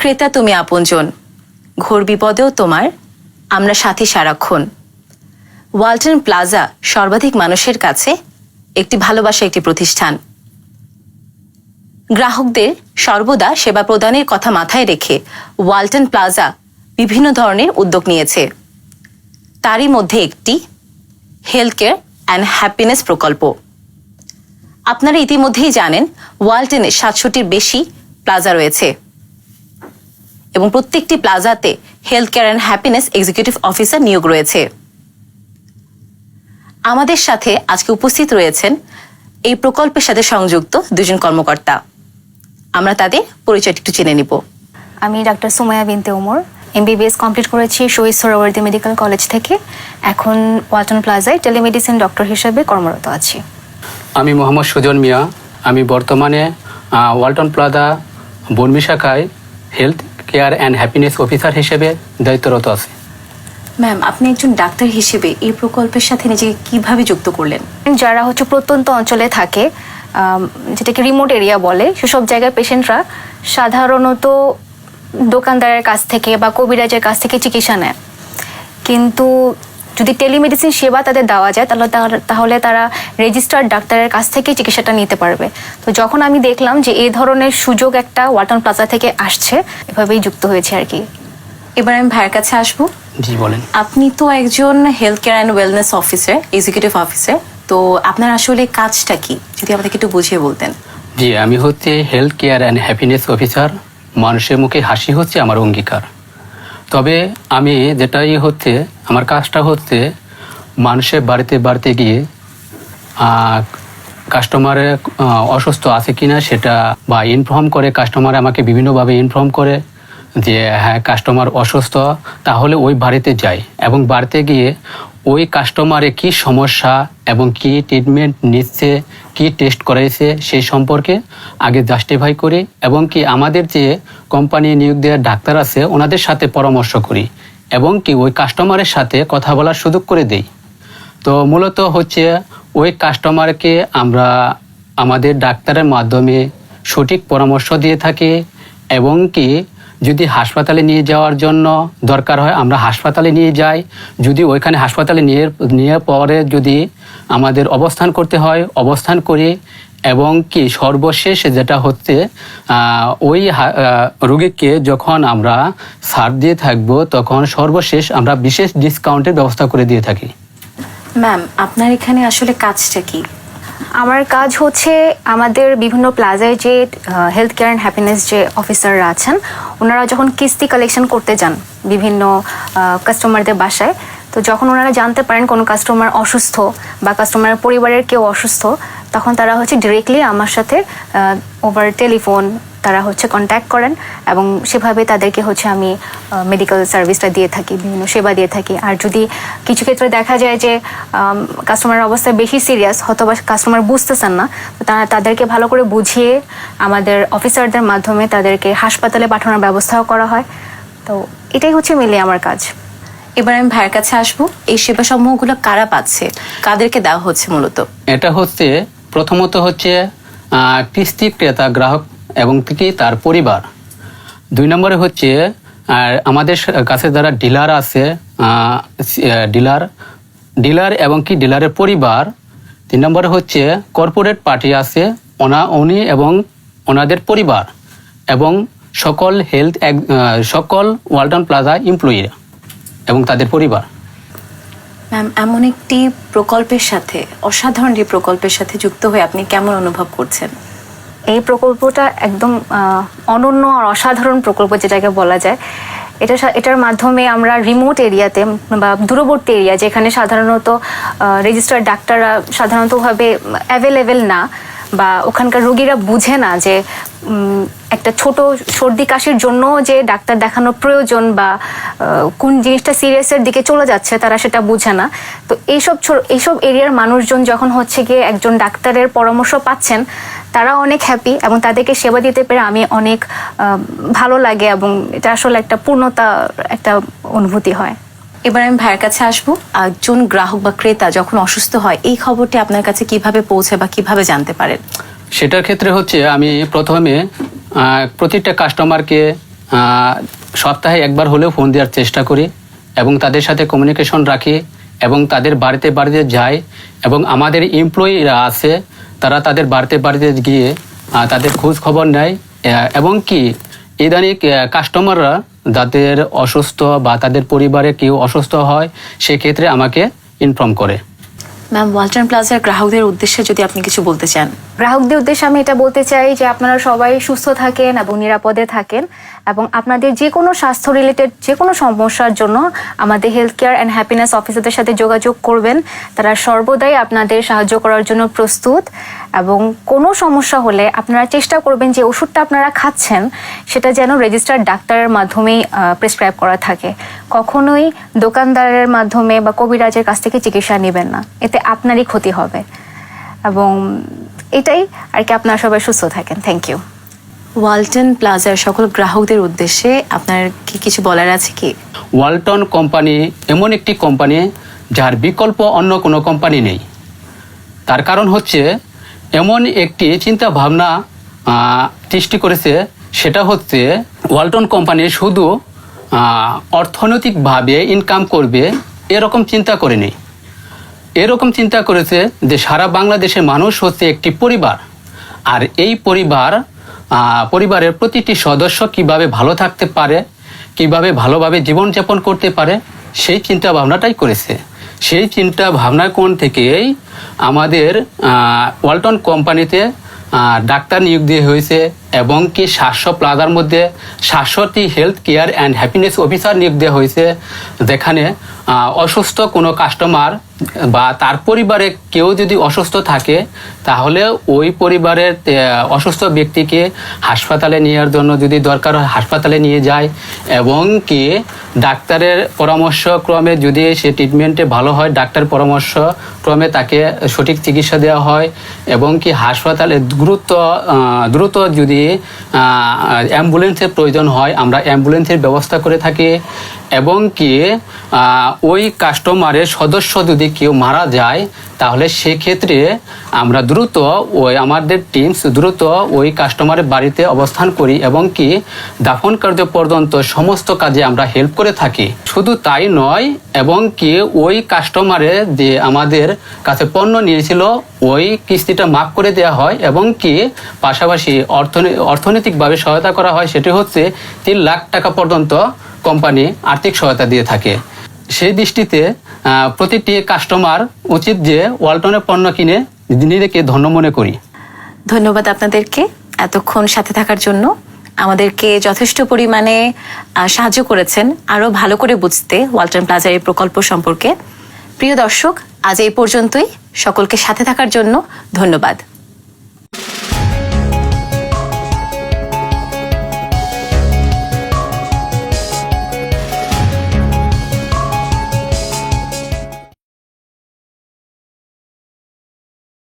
ক্রেতা তুমি আপনজন। ঘোর বিপদেও তোমার, আমরা সাথী সারাক্ষণ। ওয়ালটন প্লাজা সর্বাধিক মানুষের কাছে একটি ভালোবাসা, একটি প্রতিষ্ঠান। গ্রাহকদের সর্বদা সেবা প্রদানের কথা মাথায় রেখে ওয়ালটন প্লাজা বিভিন্ন ধরনের উদ্যোগ নিয়েছে। তারই মধ্যে একটি হেলথ কেয়ার অ্যান্ড হ্যাপিনেস প্রকল্প। আপনারা ইতিমধ্যেই জানেন, ওয়ালটনে সাতশোটির বেশি প্লাজা রয়েছে। এবং প্রত্যেকটি প্লাজাতে health care and happiness executive officer নিয়োগ রয়েছে। আমাদের সাথে আজকে উপস্থিত রয়েছেন এই প্রকল্পের সাথে সংযুক্ত দুজন কর্মকর্তা। আমরা তাদের পরিচয়টি একটু জেনে নিব। আমি doctor Sumaiya Binte Omar MBBS complete করেছি শহীদ সোহরাওয়ার্দী মেডিকেল কলেজ থেকে। এখন ওয়াটন প্লাজায় টেলিমেডিসিন ডক্টর হিসেবে কর্মরত আছি। আমি মোহাম্মদ সুজন মিয়া। আমি বর্তমানে ওয়ালটন প্লাজা বর্মি শাখায় health care and happiness officer হিসেবে দায়িত্বরত আছে। ম্যাম আপনি একজন ডাক্তার হিসেবে এই প্রকল্পের সাথে নিজেকে কীভাবে যুক্ত করলেন? যারা হচ্ছে প্রত্যন্ত অঞ্চলে থাকে যেটাকে রিমোট এরিয়া বলে সেসব জায়গায় পেশেন্টরা সাধারণত দোকানদারের কাছ থেকে বা কবিরাজের কাছ থেকে চিকিৎসা নেয়। কিন্তু যদি টেলিমেডিসিন সেবা তাদের দেওয়া যায় তাহলে তাহলে তারা রেজিস্টার্ড ডাক্তারের কাছ থেকে চিকিৎসাটা নিতে পারবে। তো যখন আমি দেখলাম যে এই ধরনের সুযোগ একটা ওয়ালটন প্লাজা থেকে আসছে এভাবেই যুক্ত হয়েছে আর কি। এবার আমি ভাইয়ের কাছে আসব। জি বলেন। আপনি তো একজন health care and wellness officer executive officer তো আপনার আসলে কাজটা কি? যদি আমাদেরকে একটু বুঝিয়ে বলতেন। জি আমি হচ্ছে health care and happiness officer মানুষের মুখে হাসি হচ্ছে আমার অঙ্গীকার। তবে আমি যেটাই হচ্ছে, আমার কাজটা হচ্ছে মানুষের বাড়িতে বাড়িতে গিয়ে কাস্টমারে অসুস্থ আছে কি না সেটা বা ইনফর্ম করে কাস্টমার আমাকে বিভিন্নভাবে ইনফর্ম করে যে হ্যাঁ কাস্টমার অসুস্থ, তাহলে ওই বাড়িতে যায় এবং বাড়িতে গিয়ে ওই কাস্টমারে কি সমস্যা এবং কি ট্রিটমেন্ট নিচ্ছে, কি টেস্ট করাইছে সেই সম্পর্কে আগে জাস্টিফাই করি এবং কি আমাদের যে কোম্পানি নিয়োগ দেওয়ার ডাক্তার আছে, ওনাদের সাথে পরামর্শ করি এবং কি ওই কাস্টমারের সাথে কথা বলার সুযোগ করে দেই। তো মূলত হচ্ছে ওই কাস্টমারকে আমরা আমাদের ডাক্তারের মাধ্যমে সঠিক পরামর্শ দিয়ে থাকি এবং কি যদি হাসপাতালে নিয়ে যাওয়ার জন্য দরকার হয়, আমরা হাসপাতালে নিয়ে যাই। যদি ওইখানে হাসপাতালে নিয়ে নিয়ে পরে যদি আমাদের অবস্থান করতে হয়, অবস্থান করি এবং কি সর্বশেষ যেটা হচ্ছে ওই রুগীকে যখন আমরা ছাড় দিয়ে থাকব, তখন সর্বশেষ আমরা বিশেষ ডিসকাউন্টের ব্যবস্থা করে দিয়ে থাকি। ম্যাম আপনার এখানে আসলে কাজটা কি? আমার কাজ হচ্ছে আমাদের বিভিন্ন প্লাজায় যে হেলথ কেয়ার অ্যান্ড হ্যাপিনেস যে অফিসাররা আছেন, ওনারা যখন কিস্তি কালেকশন করতে যান বিভিন্ন কাস্টমারদের বাসায়, তো যখন ওনারা জানতে পারেন কোনো কাস্টমার অসুস্থ বা কাস্টমারের পরিবারের কেউ অসুস্থ, তখন তারা হচ্ছে ডিরেক্টলি আমার সাথে ওভার টেলিফোন তারা হচ্ছে কন্ট্যাক্ট করেন এবং সেভাবে তাদেরকে হচ্ছে আমি মেডিকেল সার্ভিসটা দিয়ে থাকি বিভিন্ন সেবা দিয়ে থাকি। আর যদি কিছু ক্ষেত্রে দেখা যায় যে কাস্টমারের অবস্থা বেশি সিরিয়াস হয়তোবা কাস্টমার বুঝতেছেন না তো তারা তাদেরকে ভালো করে বুঝিয়ে আমাদের অফিসারদের মাধ্যমে তাদেরকে হাসপাতালে পাঠানোর ব্যবস্থাও করা হয়। তো এটাই হচ্ছে মিলে আমার কাজ। এবার আমি ভাইয়ের কাছে আসব এই সেবা সমূহগুলো কারা পাচ্ছে? কাদেরকে দেওয়া হচ্ছে মূলত? এটা হচ্ছে প্রথমত হচ্ছে কিস্তি ক্রেতা গ্রাহক এবং কি তার পরিবার। দুই নম্বরে হচ্ছে আমাদের কাছে যারা ডিলার আছে ডিলার ডিলার এবং কি ডিলারের পরিবার, তিন নম্বরে হচ্ছে কর্পোরেট পার্টি আছে, ওনা, উনি এবং ওনাদের পরিবার এবং সকল হেলথ সকল ওয়ালটন প্লাজা এমপ্লয়িরা এবং তাদের পরিবার। ম্যাম, এমন একটি প্রকল্পের সাথে, অসাধারণ প্রকল্পের সাথে যুক্ত হয়ে আপনি কেমন অনুভব করছেন? এই প্রকল্পটা একদম অনন্য আর অসাধারণ প্রকল্প যেটাকে বলা যায়। এটা এটার মাধ্যমে আমরা রিমোট এরিয়াতে বা দূরবর্তী এরিয়া যেখানে সাধারণত রেজিস্টার্ড ডাক্তাররা সাধারণতভাবে অ্যাভেলেবেল না বা ওখানকার রোগীরা বুঝে না যে একটা ছোট সর্দি কাশির জন্য যে ডাক্তার দেখানোর প্রয়োজন বা কোন জিনিসটা সিরিয়াসের দিকে চলে যাচ্ছে তারা সেটা বুঝে না। তো এইসব এইসব এরিয়ার মানুষজন যখন হচ্ছে গিয়ে একজন ডাক্তারের পরামর্শ পাচ্ছেন, তারা অনেক হ্যাপি এবং তাদেরকে সেবা দিতে পেরে আমি অনেক ভালো লাগে এবং এটা আসলে একটা পূর্ণতা একটা অনুভূতি হয়। এবার আমি ভাইয়ের কাছে আসব। একজন গ্রাহক বা ক্রেতা যখন অসুস্থ হয়, এই খবরটি আপনার কাছে কীভাবে পৌঁছে বা কীভাবে জানতে পারেন? সেটার ক্ষেত্রে হচ্ছে আমি প্রথমে প্রতিটা কাস্টমারকে সপ্তাহে একবার হলেও ফোন দেওয়ার চেষ্টা করি এবং তাদের সাথে কমিউনিকেশন রাখি এবং তাদের বাড়িতে বাড়িতে যাই এবং আমাদের এমপ্লয়িরা আছে, তারা তাদের বাড়িতে বাড়িতে গিয়ে তাদের খোঁজ খবর নেয় এবং কি? ইদানিং কাস্টমাররা যাদের অসুস্থ বা তাদের পরিবারে কেউ অসুস্থ হয়, সেক্ষেত্রে আমাকে ইনফর্ম করে। ম্যাম ওয়ালটন প্লাজার গ্রাহকদের উদ্দেশ্যে যদি আপনি কিছু বলতে চান। গ্রাহকদের উদ্দেশ্যে আমি এটা বলতে চাই যে আপনারা সবাই সুস্থ থাকেন এবং নিরাপদে থাকেন এবং আপনাদের যে কোনো স্বাস্থ্য রিলেটেড যে কোনো সমস্যার জন্য আমাদের হেলথ কেয়ার অ্যান্ড হ্যাপিনেস অফিসারদের সাথে যোগাযোগ করবেন। তারা সর্বদাই আপনাদের সাহায্য করার জন্য প্রস্তুত এবং কোনো সমস্যা হলে আপনারা চেষ্টা করবেন যে ওষুধটা আপনারা খাচ্ছেন, সেটা যেন রেজিস্টার্ড ডাক্তারের মাধ্যমেই প্রেসক্রাইব করা থাকে। কখনোই দোকানদারের মাধ্যমে বা কবিরাজের কাছ থেকে চিকিৎসা নেবেন না। এতে আপনারই ক্ষতি হবে। এবং এটাই আর কি আপনারা সবাই সুস্থ থাকেন। থ্যাংক ইউ ওয়ালটন প্লাজার সকল গ্রাহকদের উদ্দেশ্যে আপনার কি কিছু বলার আছে কি? ওয়ালটন কোম্পানি এমন একটি কোম্পানি যার বিকল্প অন্য কোনো কোম্পানি নেই। তার কারণ হচ্ছে এমন একটি চিন্তা ভাবনা সৃষ্টি করেছে সেটা হচ্ছে ওয়ালটন কোম্পানি শুধু অর্থনৈতিকভাবে ইনকাম করবে এরকম চিন্তা করেনি। এরকম চিন্তা করেছে যে সারা বাংলাদেশের মানুষ হচ্ছে একটি পরিবার। আর এই পরিবার পরিবারের প্রতিটি সদস্য কীভাবে ভালো থাকতে পারে, কীভাবে ভালোভাবে জীবনযাপন করতে পারে, সেই চিন্তা ভাবনাটাই করেছে। সেই চিন্তা ভাবনার কোণ থেকেই আমাদের ওয়ালটন কোম্পানিতে ডাক্তার নিয়োগ দিয়ে হয়েছে এবং কি সাতশো প্লাজার মধ্যে সাতশোটি health care and happiness officer নিয়োগ দেওয়া হয়েছে। যেখানে অসুস্থ কোনো কাস্টমার বা তার পরিবারে কেউ যদি অসুস্থ থাকে, তাহলে ওই পরিবারের অসুস্থ ব্যক্তিকে হাসপাতালে নেওয়ার জন্য যদি দরকার হয়, হাসপাতালে নিয়ে যায় এবং কি ডাক্তারের পরামর্শ ক্রমে যদি সে ট্রিটমেন্টে ভালো হয়, ডাক্তার পরামর্শ ক্রমে তাকে সঠিক চিকিৎসা দেওয়া হয় এবং কি হাসপাতালে দ্রুত দ্রুত যদি অ্যাম্বুলেন্সের প্রয়োজন হয় আমরা অ্যাম্বুলেন্সের ব্যবস্থা করে থাকি। এবং কি ওই কাস্টমারের সদস্য যদি কেউ মারা যায়, তাহলে সেক্ষেত্রে আমরা দ্রুত ওই আমাদের টিমস দ্রুত ওই কাস্টমারের বাড়িতে অবস্থান করি এবং কি, দাফন কার্য পর্যন্ত সমস্ত কাজে আমরা হেল্প করে থাকি। শুধু তাই নয়, এবং কি, ওই কাস্টমারে যে আমাদের কাছে পণ্য নিয়েছিল, ওই কিস্তিটা মাফ করে দেওয়া হয় এবং কি, পাশাপাশি অর্থনী, অর্থনৈতিকভাবে সহায়তা করা হয়, সেটি হচ্ছে তিন লাখ টাকা পর্যন্ত কোম্পানি আর্থিক সহায়তা দিয়ে থাকে। সেই দৃষ্টিতে প্রতিটি কাস্টমার উচিত যে ওয়ালটনের পণ্য কিনে নিজেকে ধন্য মনে করি। ধন্যবাদ আপনাদেরকে এতক্ষণ সাথে থাকার জন্য। আমাদেরকে যথেষ্ট পরিমাণে সাহায্য করেছেন আরও ভালো করে বুঝতে ওয়ালটন প্লাজার এই প্রকল্প সম্পর্কে। প্রিয় দর্শক, আজ এই পর্যন্তই। সকলকে সাথে থাকার জন্য ধন্যবাদ।